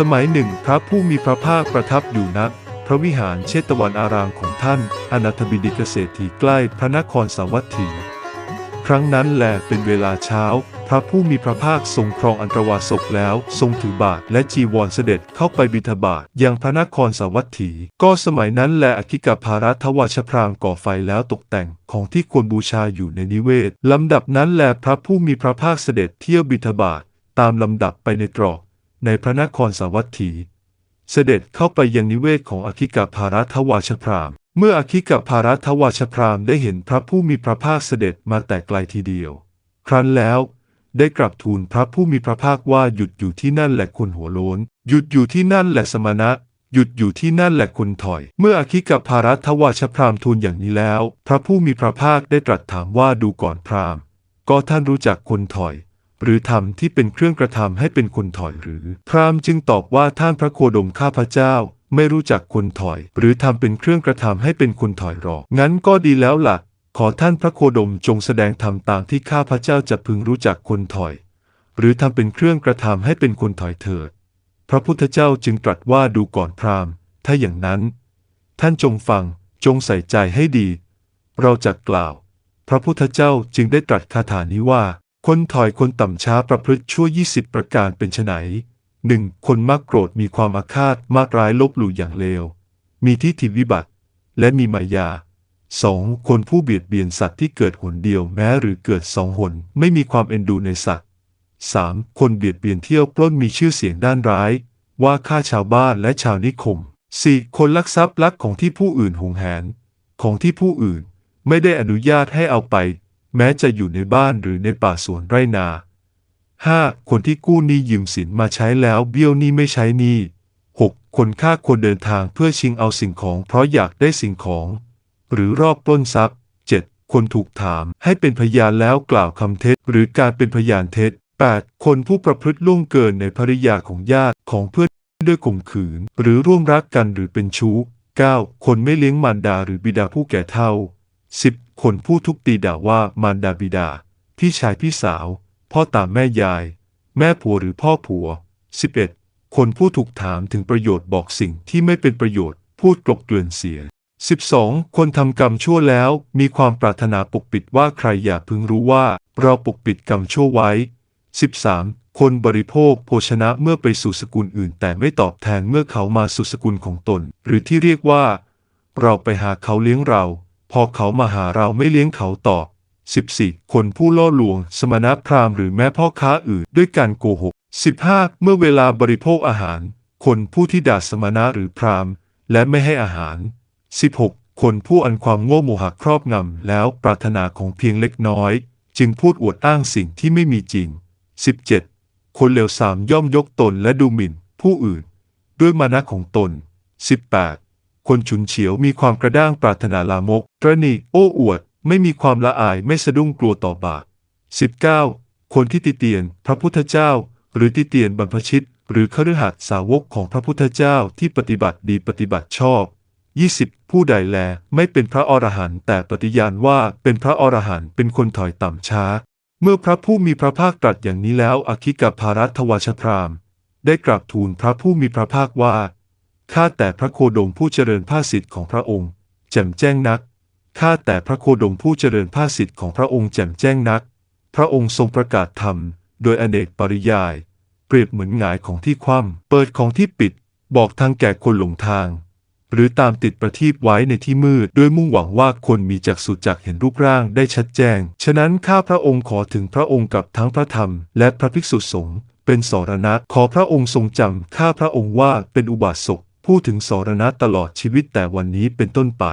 สมัยหนึ่งพระผู้มีพระภาคประทับอยู่ณพระวิหารเชตวันอารามของท่าน อนาถบิดิกเศรษฐีใกล้พระนครสาวัตถี ครั้งนั้นแหลเป็นเวลาเช้า พระผู้มีพระภาคทรงครองอันตรวาสกแล้ว ทรงถือบาทและจีวรเสด็จเข้าไปบิณฑบาตยังพระนครสาวัตถี ก็สมัยนั้นแหลอคิกาภารัทวชพรามก่อไฟแล้วตกแต่งของที่ควรบูชาอยู่ในนิเวศลำดับนั้นแหลพระผู้มีพระภาคเสด็จเที่ยวบิณฑบาตตามลำดับไปในตรอก ในพระนครสาวัตถี เสด็จเข้าไปยังนิเวศของอคิกภารัทวชพราม เมื่ออคิกภารัทวชพรามได้เห็นพระผู้มีพระภาคเสด็จมาแต่ไกลทีเดียว ครั้นแล้วได้กลับทูลพระผู้มีพระภาคว่าหยุดอยู่ที่นั่นแหละคนหัวโล้นหยุดอยู่ที่นั่นแหละสมณะ หยุดอยู่ที่นั่นแหละคนถอย เมื่ออคิกภารัทวชพรามทูลอย่างนี้แล้ว พระผู้มีพระภาคได้ตรัสถามว่าดูก่อนพรามก็ท่านรู้จักคนถอย หรือทำที่เป็นเครื่องกระทำให้เป็นคนถอยหรือ พราหมณ์จึงตอบว่าท่านพระโคดมข้าพเจ้า ไม่รู้จักคนถอย หรือทำเป็นเครื่องกระทำให้เป็นคนถอยหรอก งั้นก็ดีแล้วล่ะ ขอท่านพระโคดมจงแสดงธรรมตามที่ข้าพเจ้าจะพึงรู้จักคนถอย หรือทำเป็นเครื่องกระทำให้เป็นคนถอยเถิด พระพุทธเจ้าจึงตรัสว่าดูก่อนพราหมณ์ ถ้าอย่างนั้น ท่านจงฟังจงใส่ใจให้ดี เราจะกล่าว พระพุทธเจ้าจึงได้ตรัสคาถานี้ว่า คนถอยคนต่ำช้าประพฤติชั่วยี่สิบประการเป็นไฉนหนึ่งคนมักโกรธมีความอาฆาตมากร้ายลบหลู่อย่างเลว มีทิฏฐิวิบัติ และมีมายาสองคนผู้เบียดเบียนสัตว์ที่เกิดหนเดียวแม้หรือเกิดสองหนไม่มีความเอ็นดูในสัตว์ 3. คนเบียดเบียนเที่ยวปล้นมีชื่อเสียงด้านร้าย ว่าฆ่าชาวบ้านและชาวนิคม 4. คนลักทรัพย์ลักของที่ผู้อื่นหวงแหน ของที่ผู้อื่นไม่ได้อนุญาตให้เอาไป แม้จะอยู่ในบ้านหรือในป่าสวนไร่นา 5. คนที่กู้หนี้ยืมสินมาใช้แล้วเบี้ยวหนี้ไม่ใช้หนี้ 6. คนฆ่าคนเดินทางเพื่อชิงเอาสิ่งของเพราะอยากได้สิ่งของ หรือรอบปล้นทรัพย์ 7. คนถูกถามให้เป็นพยานแล้วกล่าวคำเท็จ หรือการเป็นพยานเท็จ 8. คนผู้ประพฤติล่วงเกินในภริยาของญาติของเพื่อนด้วยข่มขืน หรือร่วมรักกันหรือเป็นชู้ 9. คนไม่เลี้ยงมารดาหรือบิดาผู้แก่เฒ่า 10. คนผู้ทุบตีด่าว่ามารดาบิดา พี่ชายพี่สาว พ่อตาแม่ยาย แม่ผัวหรือพ่อผัว 11. คนผู้ถูกถามถึงประโยชน์บอกสิ่งที่ไม่เป็นประโยชน์ พูดกลบเกลื่อนเสีย 12. คนทำกรรมชั่วแล้วมีความปรารถนาปกปิดว่าใครอย่าพึงรู้ว่าเราปกปิดกรรมชั่วไว้ 13. คนบริโภคโภชนะเมื่อไปสู่สกุลอื่น แต่ไม่ตอบแทนเมื่อเขามาสู่สกุลของตน หรือที่เรียกว่า เราไปหาเขาเลี้ยงเรา พอเขามาหาเราไม่เลี้ยงเขาต่อ 14. คนผู้ล่อลวง สมณพราหมณ์หรือแม้พ่อค้าอื่นด้วยการโกหก 15. เมื่อเวลาบริโภคอาหาร คนผู้ที่ด่าสมณะหรือพราหมณ์ และไม่ให้อาหาร 16. คนผู้อันความโง่โมหะครอบงำแล้วปรารถนาของเพียงเล็กน้อย จึงพูดอวดอ้างสิ่งที่ไม่มีจริง 17. คนเลวสามย่อมยกตนและดูหมิ่น ผู้อื่น ด้วยมานะของตน 18. คนฉุนเฉียวมีความกระด้างปรารถนาลามกตรณีโอ้อวด ไม่มีความละอายไม่สะดุ้งกลัวต่อบาป 19. คนที่ติเตียนพระพุทธเจ้า หรือติเตียนบรรพชิต หรือคฤหัสถ์สาวกของพระพุทธเจ้าที่ปฏิบัติดีปฏิบัติชอบ 20. ผู้ใดแลไม่เป็นพระอรหันต์แต่ปฏิญาณว่าเป็นพระอรหันต์เป็นคนถอยต่ำช้า เมื่อพระผู้มีพระภาคตรัสอย่างนี้แล้วอคิกับภารัตวชพรามได้กราบทูลพระผู้มีพระภาคว่า ข้าแต่พระโคดมผู้เจริญภาสิทธิ์ของพระองค์ แจ่มแจ้งนัก ข้าแต่พระโคดมผู้เจริญภาสิทธิ์ของพระองค์แจ่มแจ้งนัก พระองค์ทรงประกาศธรรม โดยอเนกปริยาย เปรียบเหมือนหงายของที่คว่ำเปิดของที่ปิด บอกทางแก่คนหลงทาง หรือตามติดประทีปไว้ในที่มืดด้วยมุ่งหวังว่าคนมีจักษุจักเห็นรูปร่างได้ชัดแจ้ง ฉะนั้นข้าพระองค์ขอถึงพระองค์กับทั้งพระธรรม และพระภิกษุสงฆ์เป็นสรณะขอพระองค์ทรงจำข้าพระองค์ว่าเป็นอุบาสก พูดถึงสรณะตลอดชีวิตแต่วันนี้เป็นต้นไป